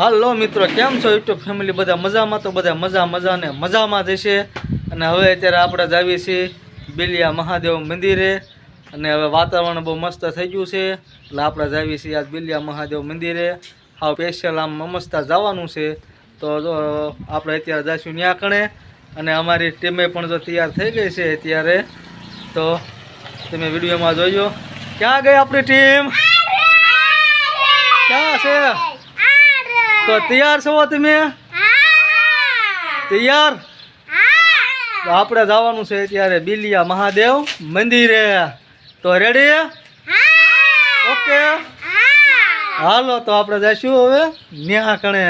હાલો મિત્રો કેમ છો યુટ્યુબ ફેમિલી? બધા મજામાં? તો બધા મજા મજા ને મજામાં જશે અને હવે અત્યારે આપણે જ આવીએ છીએ બિલિયા મહાદેવ મંદિરે. અને હવે વાતાવરણ બહુ મસ્ત થઈ ગયું છે. એટલે આપણે જ આવીએ છીએ આજ બિલિયા મહાદેવ મંદિરે. હા સ્પેશિયલ આમ મમસ્તા જવાનું છે. તો જો આપણે અત્યારે જઈશું ત્યાં કણે. અને અમારી ટીમે પણ જો તૈયાર થઈ ગઈ છે અત્યારે. તો તમે વિડીયોમાં જોજો. ક્યાં ગઈ આપણી ટીમ? ક્યાં છે? તો તૈયાર છો તમે? તૈયાર? આપણે જવાનું છે અત્યારે બિલિયા મહાદેવ મંદિરે. તો રેડી ઓકે? હાલો, તો આપણે જઈશું હવે ન્યા કણે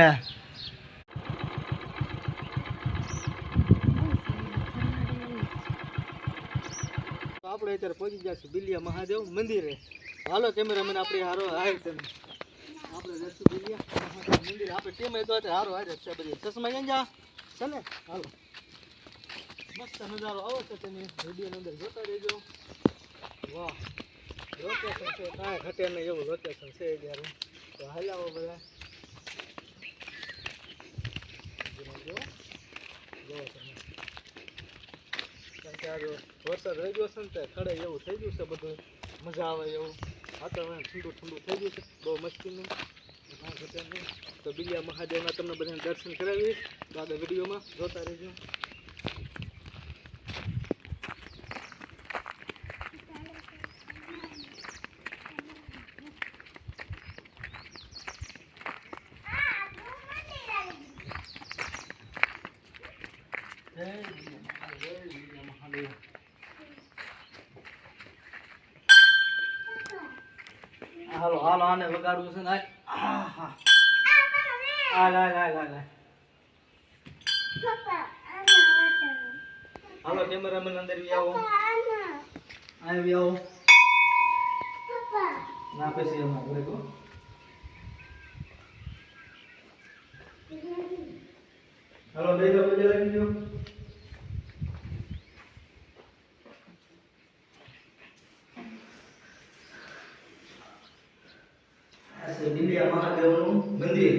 આપણે અત્યારે પહોંચી જશું બિલિયા મહાદેવ મંદિરે. હાલો, કેમેરામેન, આપણે હારો, હાય તમે. આપણે જઈશું બિલિયા એ ટીમ તો હારો હારે છે બધી. ચશ્મા ક્યાં જા. છે ને હાલો. મસ્ત નજારો. આવો છે તમે વિડીયોની અંદર જોતા રહેજો. વાહ. લોકેશન છે. કાંઈ ઘટે નહીં એવું લોકેશન છે જ્યારે તો હલાવો બધા. જો. જો તમે. કારણ કે આ જો વરસાદ રહી ગયો છે ને ત્યાં ખડે એવું થઈ ગયું છે બધું. મજા આવે એવું. વાતાવરણ ઠંડુ ઠંડુ થઈ ગયું છે. બહુ મસ્તીનું. નહીં તો બીજા મહાદેવના તમને બધાને દર્શન કરાવી તો આગળ વિડીયોમાં જોતા રહેજો. હાલો હાલો, આને વગાડવું છે ને આ- આહા. હાલ લા હાલ હાલ કેમેરામેન અંદર બી આવો. અહીં બી આવો ના પછી એમાં ઘરે ગો હાલો બે જાઓ પછી લાગી છે બિલિયા મહાદેવનું મંદિર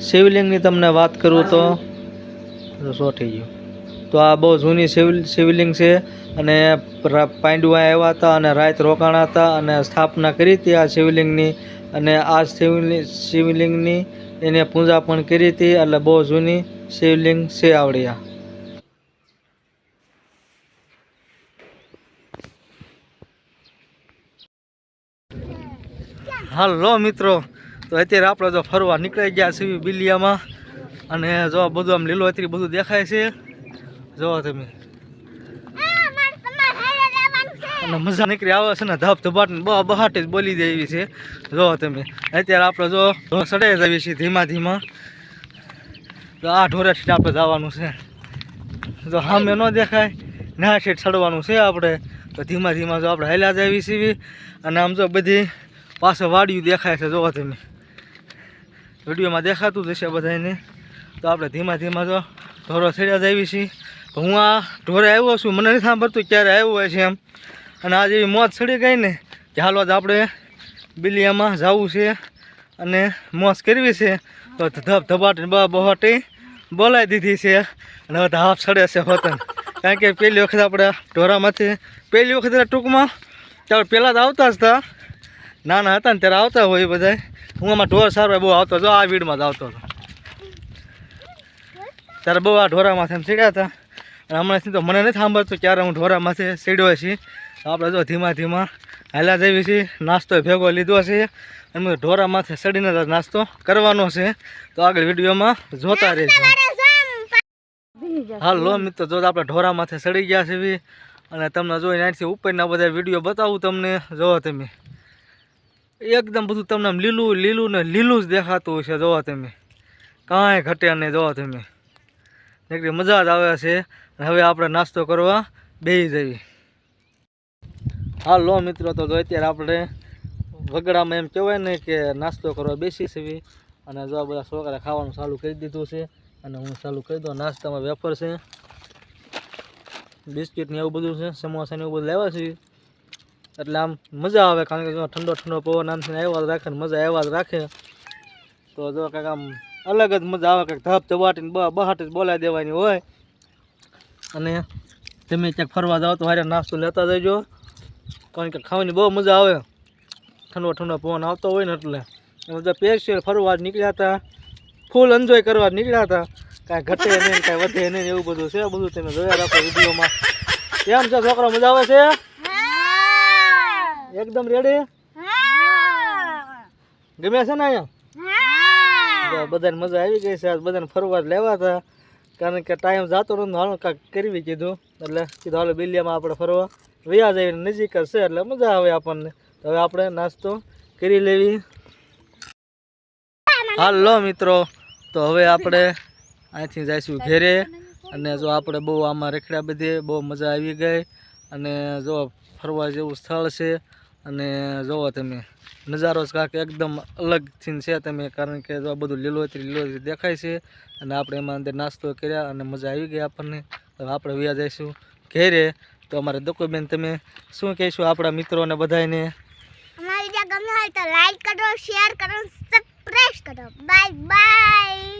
શિવલિંગની તમને વાત કરું તો સો થઈ ગયું. તો આ બહુ જૂની શિવ શિવલિંગ છે અને પાંડુઆ આવ્યા હતા અને રાત રોકાણા હતા અને સ્થાપના કરી હતી આ શિવલિંગની અને આ શિવલિંગ શિવલિંગની એને પૂજા પણ કરી હતી એટલે બહુ જૂની શિવલિંગ છે આવડી આ હાલો મિત્રો, તો અત્યારે આપણે જો ફરવા નીકળી ગયા છીએ બિલિયામાં. અને જો બધું આમ લીલોતરી બધું દેખાય છે. જો તમે. અને મજા નીકળી આવે છે ને ધબ ધબાટ બહુ બહાટ જ બોલી દે છે. જો તમે. અત્યારે આપણે જો સડાઈ જઈએ છીએ ધીમા ધીમા. તો આ ઢોરેથી આપણે જવાનું છે. જો સામે ન દેખાય, ના શેઠ ચડવાનું છે આપણે. તો ધીમા ધીમા જો આપણે હેલા જઈએ છીએ. અને આમ જો બધી પાછળ વાડિયું દેખાય છે, જોવા તમે. વિડીયોમાં દેખાતું જ હશે બધાને તો આપણે ધીમા ધીમા જો ઢોરો છેડ્યા જઈએ છીએ. તો હું આ ઢોરે આવ્યો છું, મને નથી સાંભળતું ક્યારે આવ્યું હોય છે એમ. અને આજે એવી મોત છડી ગઈ ને, કે હાલો જ આપણે બિલિયામાં જવું છે અને મોસ કરવી છે. તો ધબ ધબાટી બહોટી બોલાવી દીધી છે. અને હવે હાફ ચડે છે વતન. કારણ કે પહેલી વખત આપણે ઢોરામાંથી, પહેલી વખત ટૂંકમાં ત્યારે પહેલાં જ આવતા જ હતા. નાના હતા ને ત્યારે આવતા હોય બધા હું આમાં ઢોર સારો બહુ આવતો હતો. આ વીડમાં જ આવતો હતો. ત્યારે બહુ આ ઢોરામાંથી એમ સીડ્યા હતા. અને હમણાંથી તો મને નથી સાંભળતું ક્યારે હું ઢોરામાંથી સીડ્યો છીએ તો આપણે જો ધીમા ધીમા હાલા જઈએ છીએ. નાસ્તો ભેગો લીધો છે. અને ઢોરામાંથી સડીને નાસ્તો કરવાનો છે. તો આગળ વિડીયોમાં જોતા રહેજો. હાલો મિત્રો જો આપણે ઢોરામાંથી સડી ગયા છે અને તમને જોઈને અહીંથી ઉપરના બધા વીડિયો બતાવું તમને. જોવો તમે. એકદમ બધું તમને લીલું લીલું ને લીલું જ દેખાતું હશે, જોવા તમે. કાંઈ ઘટ્યા નહીં, જોવા તમે. નીકળી મજા જ આવે છે. હવે આપણે નાસ્તો કરવા બેસી જઈએ. હાલો મિત્રો, તો જો અત્યારે આપણે વગડામાં એમ કહેવાય ને કે નાસ્તો કરવા બેસી છીએ અને જો બધા છોકરા ખાવાનું ચાલુ કરી દીધું છે. અને હું ચાલુ કરી દઉં. નાસ્તામાં વેફર છે. બિસ્કિટ ને એવું બધું છે સમોસા ને એવું બધું લેવા છે એટલે આમ મજા આવે, કારણ કે જો ઠંડો ઠંડો પવન આમથી આવ્યા જ રાખે મજા આવ્યા જ રાખે. તો જો કાંઈક આમ અલગ જ મજા આવે, કંઈક ધબ ચવાટીને બહાટ જ બોલાવી દેવાની હોય. અને તમે ક્યાંક ફરવા જાઓ તો હારે નાસ્તો લેતા જજો, કારણ કે ખાવાની બહુ મજા આવે. ઠંડો ઠંડો પવન આવતો હોય ને એટલે. એમ બધા પેશિયલ ફરવા નીકળ્યા હતા, ફૂલ એન્જોય કરવા નીકળ્યા હતા. કાંઈ ઘટે નહીં, કાંઈ વધે નહીં, એવું બધું છે, બધું તમે જોયા રાખો વિડીયોમાં. કેમ છે, છોકરો, મજા આવે છે? એકદમ રેડી ગમે છે ને અહીંયા? બધાને મજા આવી ગઈ છે. બધાને ફરવા લેવા હતા. કારણ કે ટાઈમ જતો નતો હાલો કાંઈક કરવી કીધું. એટલે કીધું હાલો બિલિયામાં આપણે ફરવા. વ્યાજ આવીને નજીક છે એટલે મજા આવે આપણને. હવે આપણે નાસ્તો કરી લેવી. હાલો મિત્રો. તો હવે આપણે અહીંથી જઈશું ઘેરે. અને જો આપણે બહુ આમાં રખડ્યા બધે બહુ મજા આવી ગઈ. અને જો ફરવા જેવું સ્થળ છે અને જુઓ તમે, નજારો જ કાંઈક એકદમ અલગથી છે તમે, કારણ કે જો બધું લીલોતરી લીલોતરી દેખાય છે અને આપણે એમાં અંદર નાસ્તો કર્યા અને મજા આવી ગઈ આપણને. હવે આપણે વ્યા જઈશું ઘેરે. તો અમારે દુકુબેન તમે શું કહીશું આપણા મિત્રોને બધાને અમારી વીડિયો હોય તો લાઈક કરો શેર કરો સબસ્ક્રાઈબ કરો. Bye bye